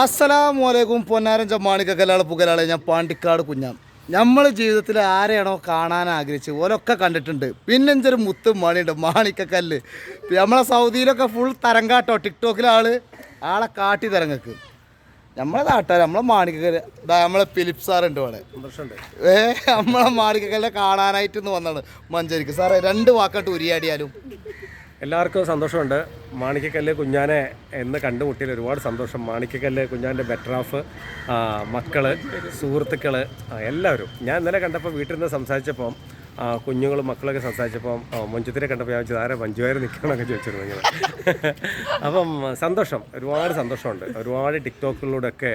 അസ്സലാമു അലൈക്കും പൊന്നാരൻ ചമ്മാണിക്കല്ലാൾ പുകലാളെ ഞാൻ പാണ്ടിക്കാട് കുഞ്ഞാം. നമ്മൾ ജീവിതത്തിൽ ആരെയാണോ കാണാൻ ആഗ്രഹിച്ചത്? ഓലൊക്കെ കണ്ടിട്ടുണ്ട്. പിന്നെ എന്തൊരു മുത്ത് മണിയുണ്ട് മാണിക്കക്കല്ല് നമ്മളെ സൗദിയിലൊക്കെ ഫുൾ തരംകാട്ടോ ടിക്ടോക്കിലെ ആൾ. ആളെ കാട്ടി തരങ്ങക്ക് നമ്മളെ നാട്ടുകാർ നമ്മളെ മാണിക്കക്കല്ല് നമ്മളെ ഫിലിപ്പ് സാറുണ്ട് ഇവിടെ. ഏ നമ്മളെ മാണിക്കക്കല്ലെ കാണാനായിട്ട് ഇന്ന് വന്നാണ് മഞ്ചേരിക്ക്. സാറേ രണ്ട് വാക്കാട്ട് ഉരിയാടിയാലും. എല്ലാവർക്കും സന്തോഷമുണ്ട്. മാണിക്കക്കല്ല് കുഞ്ഞാനെ എന്ന് കണ്ടുമുട്ടിയിൽ ഒരുപാട് സന്തോഷം. മാണിക്കക്കല്ല് കുഞ്ഞാന്റെ ബെറ്ററാഫ് മക്കൾ സുഹൃത്തുക്കൾ എല്ലാവരും. ഞാൻ ഇന്നലെ കണ്ടപ്പോൾ വീട്ടിൽ നിന്ന് സംസാരിച്ചപ്പം ആ, കുഞ്ഞുങ്ങളും മക്കളൊക്കെ സംസാരിച്ചപ്പം മഞ്ചുത്തിരെ കണ്ടപ്പോൾ ഞാൻ ആരെ മഞ്ജുവാര് നിൽക്കണമെന്നൊക്കെ ചോദിച്ചിരുന്നു ഇങ്ങനെ. അപ്പം സന്തോഷം ഒരുപാട് സന്തോഷമുണ്ട്. ഒരുപാട് ടിക്ടോക്കിലൂടെയൊക്കെ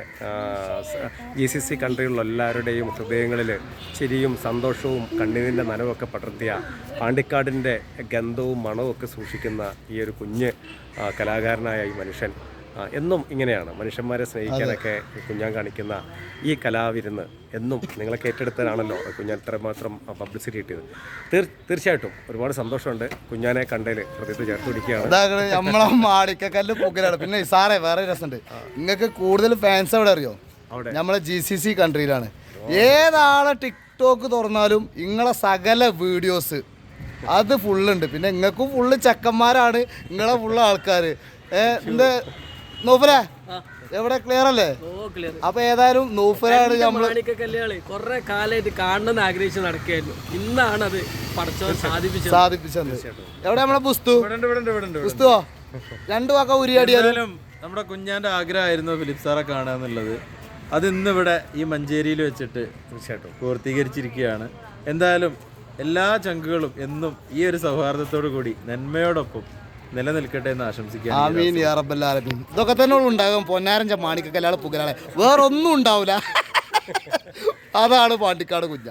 ജി സി സി കൺട്രിയിലുള്ള എല്ലാവരുടെയും ഹൃദയങ്ങളിൽ ചിരിയും സന്തോഷവും കണ്ണീരിന്റെ നനവൊക്കെ പടർത്തിയ പാണ്ടിക്കാടിന്റെ ഗന്ധവും മണവും ഒക്കെ സൂക്ഷിക്കുന്ന ഈ ഒരു കുഞ്ഞ് കലാകാരനായ ഈ മനുഷ്യൻ. എന്നും ഇങ്ങനെയാണ്. മനുഷ്യന്മാരെ സ്നേഹിക്കാനൊക്കെ കുഞ്ഞാൻ കാണിക്കുന്ന ഈ കലാവിരുന്ന് എന്നും നിങ്ങളൊക്കെ ഏറ്റെടുത്തതാണല്ലോ കുഞ്ഞാൻ ഇത്രമാത്രം പബ്ലിസിറ്റി കിട്ടിയത്. തീർ തീർച്ചയായിട്ടും ഒരുപാട് സന്തോഷമുണ്ട് കുഞ്ഞാനെ കണ്ടതിൽ ഹൃദയത്തിൽ ചേർത്ത് പിടിക്കുകയാണ്. നമ്മളെ മാടിക്കല്ല് പുകലാണ് പിന്നെ സാറേ വേറെ രസമുണ്ട്. നിങ്ങൾക്ക് കൂടുതൽ ഫാൻസ് എവിടെ അറിയോ? അവിടെ. നമ്മളെ ജി സി സി കൺട്രിയിലാണ് ഏതാളെ ടിക്ടോക്ക് തുറന്നാലും നിങ്ങളെ സകല വീഡിയോസ് അത് ഫുള്ളുണ്ട് പിന്നെ നിങ്ങൾക്കും ഫുള്ള് ചക്കന്മാരാണ്. നിങ്ങളെ ഫുള്ള് ആൾക്കാർ ഏഹ് എന്ത്? നൂഫല എവിടെ ക്ലിയർ അല്ലേ? ഓ ക്ലിയർ അപ്പൊ ഏതായാലും നൂഫലാണ് നമ്മൾ കൊറേ കാലമായിട്ട് കാണണമെന്ന് ആഗ്രഹിച്ച് നടക്കുകയായിരുന്നു. ഇന്നാണ് അത് പടച്ചവൻ സാധിപ്പിച്ചത്. സാധിപ്പിച്ചത്. എവിടെ നമ്മളെ പുസ്തു? പുസ്തുവോ? രണ്ടു വാക്ക ഉരിയാടിയാലും എന്തായാലും നമ്മുടെ കുഞ്ഞാന്റെ ആഗ്രഹമായിരുന്നു ഫിലിപ്പ് സാറെ കാണുക എന്നുള്ളത്. അത് ഇന്നിവിടെ ഈ മഞ്ചേരിയിൽ വെച്ചിട്ട് തീർച്ചയായിട്ടും. പൂർത്തീകരിച്ചിരിക്കുകയാണ്. എന്തായാലും എല്ലാ ചങ്കുകളും എന്നും ഈ ഒരു സൗഹാർദ്ദത്തോടു കൂടി നന്മയോടൊപ്പം നിലനിൽക്കട്ടെ എന്ന് ആശംസിക്കാം ആമീൻ യാ റബ്ബൽ ആലമീൻ. ഇതൊക്കെ തന്നെ ഉണ്ടാകും. പൊന്നാരഞ്ച മാണിക്കല്ലാൾ പുകലാളെ വേറൊന്നും ഉണ്ടാവില്ല അതാണ് പാണ്ടിക്കാട് കുഞ്ഞ.